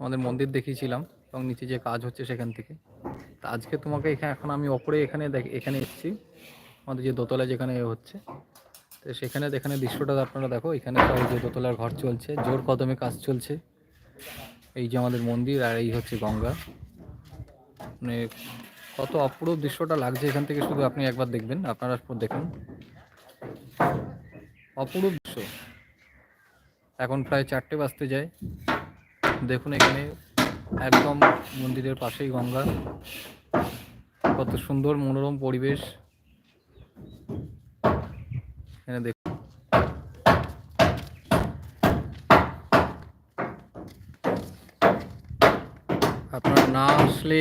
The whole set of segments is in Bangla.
আমাদের মন্দির দেখিয়েছিলাম এবং নিচে যে কাজ হচ্ছে সেখান থেকে। তা আজকে তোমাকে এখানে, এখন আমি ওপরে এখানে দেখ, এখানে এসেছি। আমাদের যে দোতলা যেখানে হচ্ছে, তো সেখানে এখানে দৃশ্যটা আপনারা দেখো, এখানে সবাই যে দোতলার ঘর চলছে, জোর কদমে কাজ চলছে। এই যে আমাদের মন্দির আর এই হচ্ছে গঙ্গা। মানে কত অপূর্ব দৃশ্যটা লাগছে এখান থেকে শুধু আপনি একবার দেখবেন, আপনারা দেখুন। অপরূপ দৃশ্য। এখন প্রায় চারটে বাজতে যায়। দেখুন এখানে একদম মন্দিরের পাশেই গঙ্গা। কত সুন্দর মনোরম পরিবেশ। এখানে দেখুন আপনারা না আসলে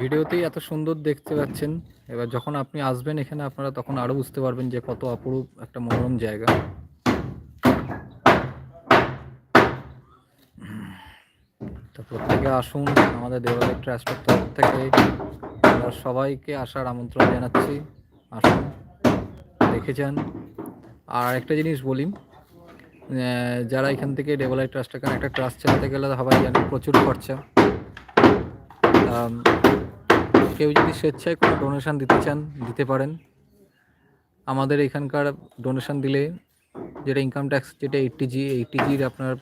ভিডিওতেই এত সুন্দর দেখতে পাচ্ছেন। এবার যখন আপনি আসবেন এখানে আপনারা তখন আরও বুঝতে পারবেন যে কত অপরূপ একটা মনোরম জায়গা। প্রত্যেকে আসুন, আমাদের দেবালয় ট্রাস্টের তরফ থেকে আমরা সবাইকে আসার আমন্ত্রণ জানাচ্ছি। আসুন, দেখে যান। আর একটা জিনিস বলি যারা এখান থেকে ডেভেলপ ট্রাস্ট এখানে একটা ট্রাস্ট চালাতে গেলে সবাই জানে প্রচুর খরচা। কেউ যদি স্বেচ্ছায় কোনো ডোনেশন দিতে চান, দিতে পারেন। আমাদের এখানকার ডোনেশন দিলে যেটা ইনকাম ট্যাক্স যেটা এইটটি জি এইটটি জির আপনার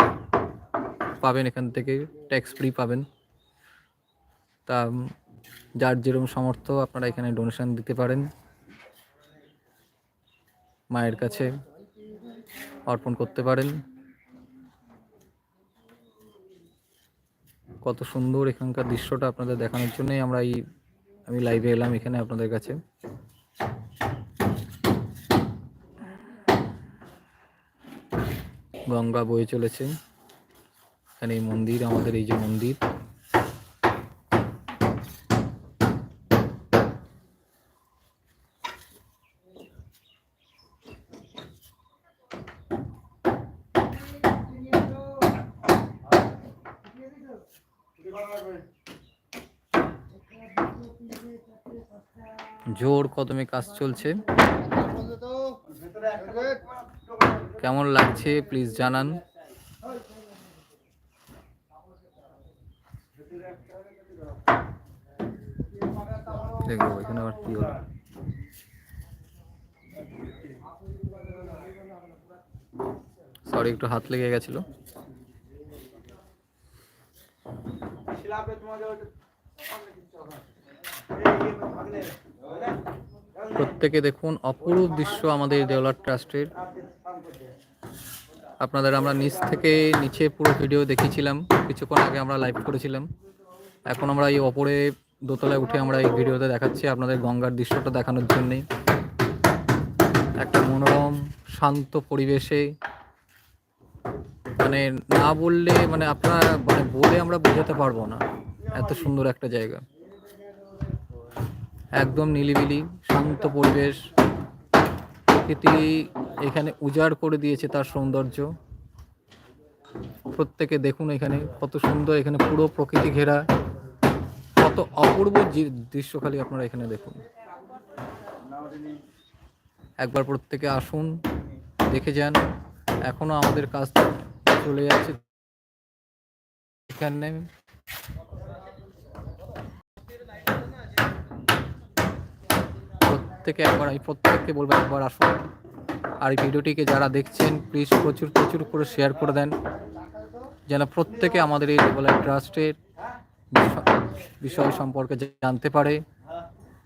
পাবেন, এখান থেকে ট্যাক্স ফ্রি পাবেন। তা যার যেরকম সামর্থ্য আপনারা এখানে ডোনেশন দিতে পারেন। মায়ের কাছে অর্পণ করতে পারেন। কত সুন্দর এখানকার দৃশ্যটা আপনাদের দেখানোর জন্যই আমরা এই, আমি লাইভে এলাম এখানে আপনাদের কাছে। গঙ্গা বয়ে চলেছে। এখানে এই মন্দির, আমাদের এই যে মন্দির। জোর কদমে কাজ চলছে। কেমন লাগছে? প্লিজ জানান। দেখব এখানে আবার হলো? সরি একটু হাত লেগে গেছিল। প্রত্যেকে দেখুন, অপরূপ দৃশ্য আমাদের দেওলার ট্রাস্টের। আপনাদের আমরা নিচ থেকে নিচে পুরো ভিডিও দেখিয়েছিলাম, কিছুক্ষণ আগে আমরা লাইভ করেছিলাম। এখন আমরা এই ওপরে দোতলায় উঠে আমরা এই ভিডিওতে দেখাচ্ছি আপনাদের গঙ্গার দৃশ্যটা দেখানোর জন্যে একটা মনোরম, শান্ত পরিবেশে। মানে না বললে মানে আপনারা মানে বলে আমরা বোঝাতে পারব না। এত সুন্দর একটা জায়গা। একদম নিলিবিলি, শান্ত পরিবেশ। প্রকৃতি এখানে উজাড় করে দিয়েছে তার সৌন্দর্য। প্রত্যেকে দেখুন এখানে, কত সুন্দর এখানে পুরো প্রকৃতি ঘেরা। কত অপূর্ব জি- দৃশ্য খালি আপনারা এখানে দেখুন। একবার প্রত্যেকে আসুন, দেখে যান। এখনও আমাদের কাজ চলে যাচ্ছে। এখানে প্রত্যেকে একবার আমি প্রত্যেককে বলব একবার আসুন। আর এই ভিডিওটিকে যারা দেখছেন প্লিজ প্রচুর প্রচুর করে শেয়ার করে দেন। যেন প্রত্যেকে আমাদের এই ডেভেলপ ট্রাস্টের বিষয়- সম্পর্কে জানতে পারে।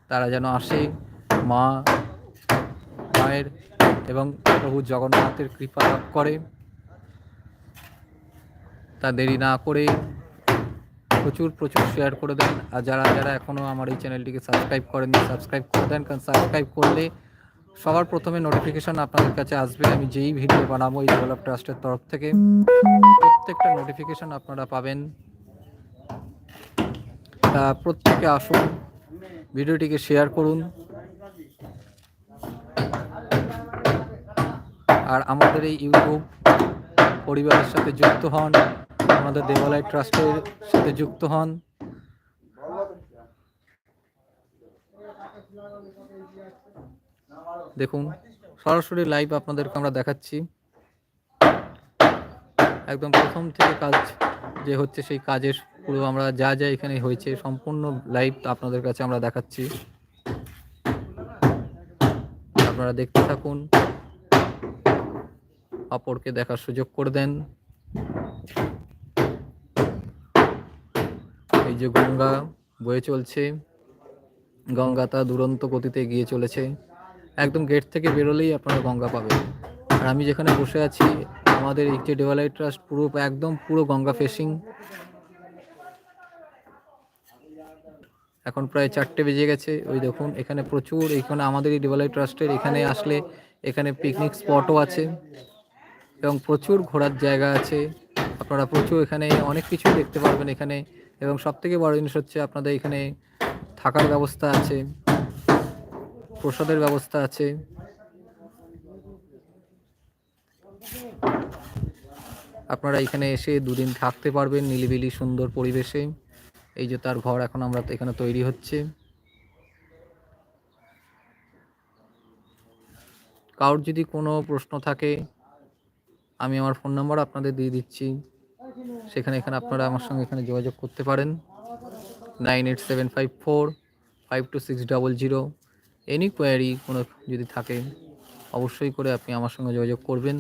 তারা যেন আসে মা, মায়ের এবং প্রভু জগন্নাথের কৃপা লাভ করে। তা দেরি না করে প্রচুর প্রচুর শেয়ার করে দেন। আর যারা যারা এখনও আমার এই চ্যানেলটিকে সাবস্ক্রাইব করেননি সাবস্ক্রাইব করে দেন। কারণ সাবস্ক্রাইব করলে সবার প্রথমে নোটিফিকেশন আপনাদের কাছে আসবে। আমি যেই ভিডিও বানাবো এই ডেভেলপ ট্রাস্টের তরফ থেকে। প্রত্যেকটা নোটিফিকেশন আপনারা পাবেন। প্রত্যেকে আসুন, ভিডিওটিকে শেয়ার করুন। আর আমাদের এই ইউটিউব পরিবারের সাথে যুক্ত হন, আমাদের দেবালয় ট্রাস্টের সাথে যুক্ত হন। দেখুন, সরাসরি লাইভ আপনাদেরকে আমরা দেখাচ্ছি। একদম প্রথম থেকে কাজ যে হচ্ছে সেই কাজের পুরো আমরা যা যা এখানে হয়েছে, সম্পূর্ণ লাইভ আপনাদের কাছে আমরা দেখাচ্ছি। আপনারা দেখতে থাকুন। অপরকে দেখার সুযোগ করে দেন। এই যে গঙ্গা বয়ে চলছে। গঙ্গা তা দুরন্ত গতিতে এগিয়ে চলেছে। একদম গেট থেকে বেরোলেই আপনারা গঙ্গা পাবেন। আর আমি যেখানে বসে আছি, আমাদের যে ডেভেলপ ট্রাস্ট পুরো একদম পুরো গঙ্গা ফেসিং এখন প্রায় চারটে বেজে গেছে। ওই দেখুন, এখানে প্রচুর, এখানে আমাদের এই ডেভেলপ ট্রাস্টের এখানে আসলে এখানে পিকনিক স্পটও আছে এবং প্রচুর ঘোরার জায়গা আছে। আপনারা প্রচুর এখানে অনেক কিছু দেখতে পারবেন এখানে এবং সব থেকে বড় জিনিস হচ্ছে আপনাদের এখানে থাকার ব্যবস্থা আছে, প্রসাদের ব্যবস্থা আছে। আপনারা এখানে এসে দুদিন থাকতে পারবেন নিলিবিলি সুন্দর পরিবেশে। এই যে তার ঘর এখন আমরা এখানে তৈরি হচ্ছে। কারোর যদি কোনো প্রশ্ন থাকে, আমি আমার ফোন নাম্বার আপনাদের দিয়ে দিচ্ছি। সেখানে এখানে আপনারা আমার সঙ্গে এখানে যোগাযোগ করতে পারেন। Nine eight seven five four five two six double zero. Any query কোনো যদি থাকে, অবশ্যই করে আপনি আমার সঙ্গে যোগাযোগ করবেন।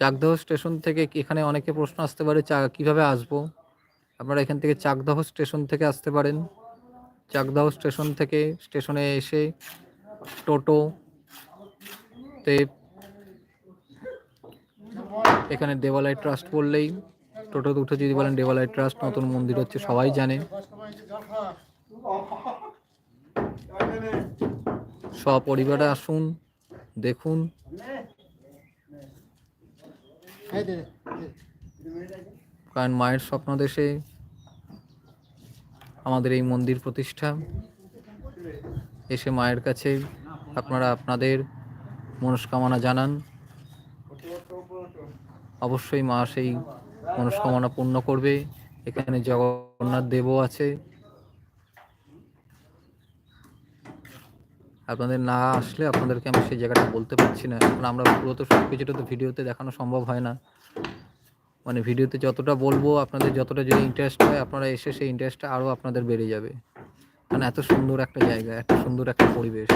চাকদহ স্টেশন থেকে এখানে অনেকে প্রশ্ন আসতে পারে, চা কীভাবে আসব? আপনারা এখান থেকে চাকদহ স্টেশন থেকে আসতে পারেন। চাকদহ স্টেশন থেকে স্টেশনে এসে টোটো তে এখানে দেবালয় ট্রাস্ট বললেই, টোটোতে উঠে যদি বলেন দেবালয় ট্রাস্ট, নতুন মন্দির হচ্ছে, সবাই জানে। সপরিবারে আসুন, দেখুন। কারণ মায়ের স্বপ্ন দেশে আমাদের এই মন্দির প্রতিষ্ঠা। এসে মায়ের কাছে আপনারা আপনাদের মনস্কামনা জানান। অবশ্যই মা সেই মনস্কামনা পূর্ণ করবে। এখানে জগন্নাথ দেবও আছে। আপনাদের না আসলে আপনাদেরকে আমি সেই জায়গাটা বলতে পারছি না। কারণ আমরা পুরো তো সব কিছুটা তো ভিডিওতে দেখানো সম্ভব হয় না। মানে ভিডিওতে যতটা বলব, আপনাদের যতটা যদি ইন্টারেস্ট হয়, আপনারা এসে সেই ইন্টারেস্টটা আরও আপনাদের বেড়ে যাবে। কারণ এত সুন্দর একটা জায়গা, এত সুন্দর একটা পরিবেশ।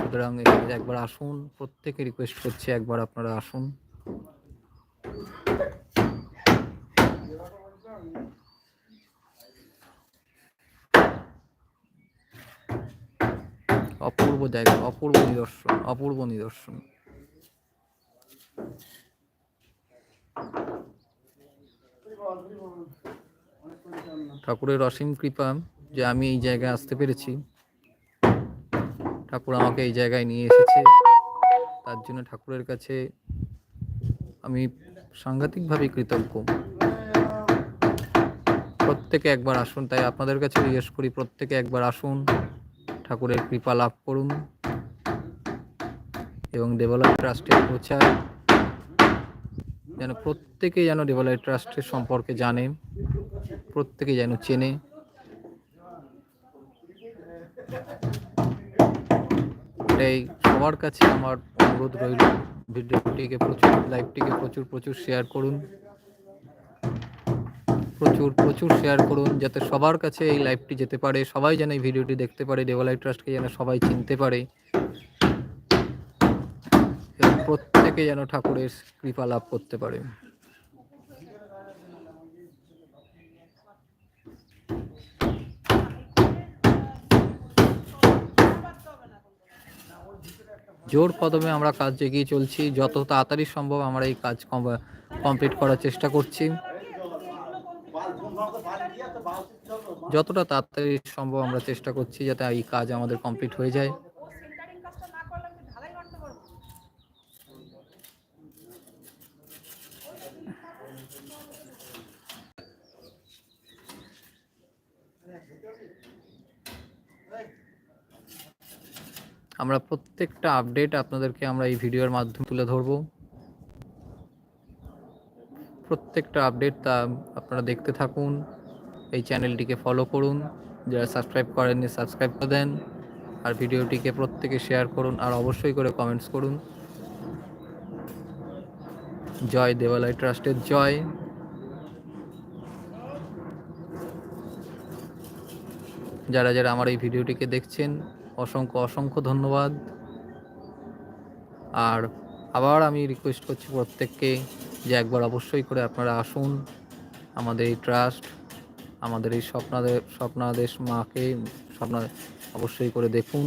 সুতরাং এখানে একবার আসুন, প্রত্যেকে রিকোয়েস্ট করছি একবার আপনারা আসুন। অপূর্ব জায়গা, অপূর্ব নিদর্শন অপূর্ব নিদর্শন। ঠাকুরের অসীম কৃপা যে আমি এই জায়গায় আসতে পেরেছি। ঠাকুর আমাকে এই জায়গায় নিয়ে এসেছে। তার জন্য ঠাকুরের কাছে আমি সাংঘাতিকভাবে কৃতজ্ঞ। প্রত্যেকে একবার আসুন, তাই আপনাদের কাছে জিজ্ঞেস করি, প্রত্যেকে একবার আসুন। ঠাকুরের কৃপা লাভ করুন এবং ডেভেলপ ট্রাস্টের প্রচার যেন প্রত্যেকে যেন ডেভেলপ ট্রাস্টের সম্পর্কে জানে প্রত্যেকে যেন চেনে। এটাই সবার কাছে আমার অনুরোধ রইল ভিডিওটিকে প্রচুর লাইভটিকে প্রচুর প্রচুর শেয়ার করুন। প্রচুর প্রচুর শেয়ার করুন যাতে সবার কাছে এই লাইভটি যেতে পারে, সবাই যেন এই ভিডিওটি দেখতে পারে ডেভেলপ ট্রাস্টকে যেন সবাই চিনতে পারে। প্রত্যেকে যেন ঠাকুরের কৃপা লাভ করতে পারে। জোর কদমে আমরা কাজ এগিয়ে চলছি। যত তাড়াতাড়ি সম্ভব আমরা এই কাজ কমপ্লিট করার চেষ্টা করছি। যতটা তাড়াতাড়ি সম্ভব আমরা চেষ্টা করছি যাতে এই কাজ আমাদের কমপ্লিট হয়ে যায়। আমরা প্রত্যেকটা আপডেট আপনাদেরকে আমরা এই ভিডিওর মাধ্যমে তুলে ধরবো। প্রত্যেকটা আপডেট তা আপনারা দেখতে থাকুন। এই চ্যানেলটিকে ফলো করুন। যারা সাবস্ক্রাইব করেননি সাবস্ক্রাইব করে দেন। আর ভিডিওটিকে প্রত্যেকে শেয়ার করুন আর অবশ্যই করে কমেন্টস করুন। জয় দেবালয় ট্রাস্টের জয়। যারা যারা আমার এই ভিডিওটিকে দেখছেন, অসংখ্য অসংখ্য ধন্যবাদ। আর আবার আমি রিকোয়েস্ট করছি প্রত্যেককে যে একবার অবশ্যই করে আপনারা আসুন আমাদের এই ট্রাস্ট। আমাদের এই স্বপ্নাদের স্বপ্নাদেশ মাকে স্বপ্ন অবশ্যই করে দেখুন।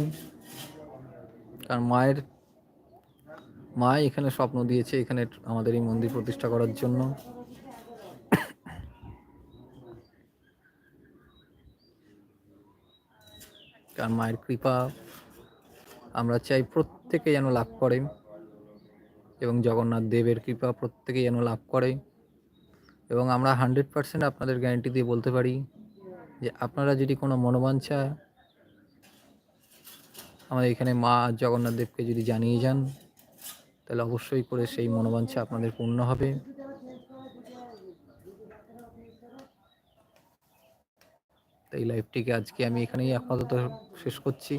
কারণ মায়ের মা এখানে স্বপ্ন দিয়েছে এখানে আমাদের এই মন্দির প্রতিষ্ঠা করার জন্য। কারণ মায়ের কৃপা আমরা চাই প্রত্যেকে যেন লাভ করে এবং জগন্নাথ দেবের কৃপা প্রত্যেকে যেন লাভ করে। এবং আমরা হান্ড্রেড পার্সেন্ট আপনাদের গ্যারেন্টি দিয়ে বলতে পারি যে আপনারা যদি কোনো মনোবাঞ্ছা আমাদের এখানে মা জগন্নাথ দেবকে যদি জানিয়ে যান, তাহলে অবশ্যই করে সেই মনোবাঞ্ছা আপনাদের পূর্ণ হবে। এই লাইভটিকে আজকে আমি এখানেই আপাতত শেষ করছি।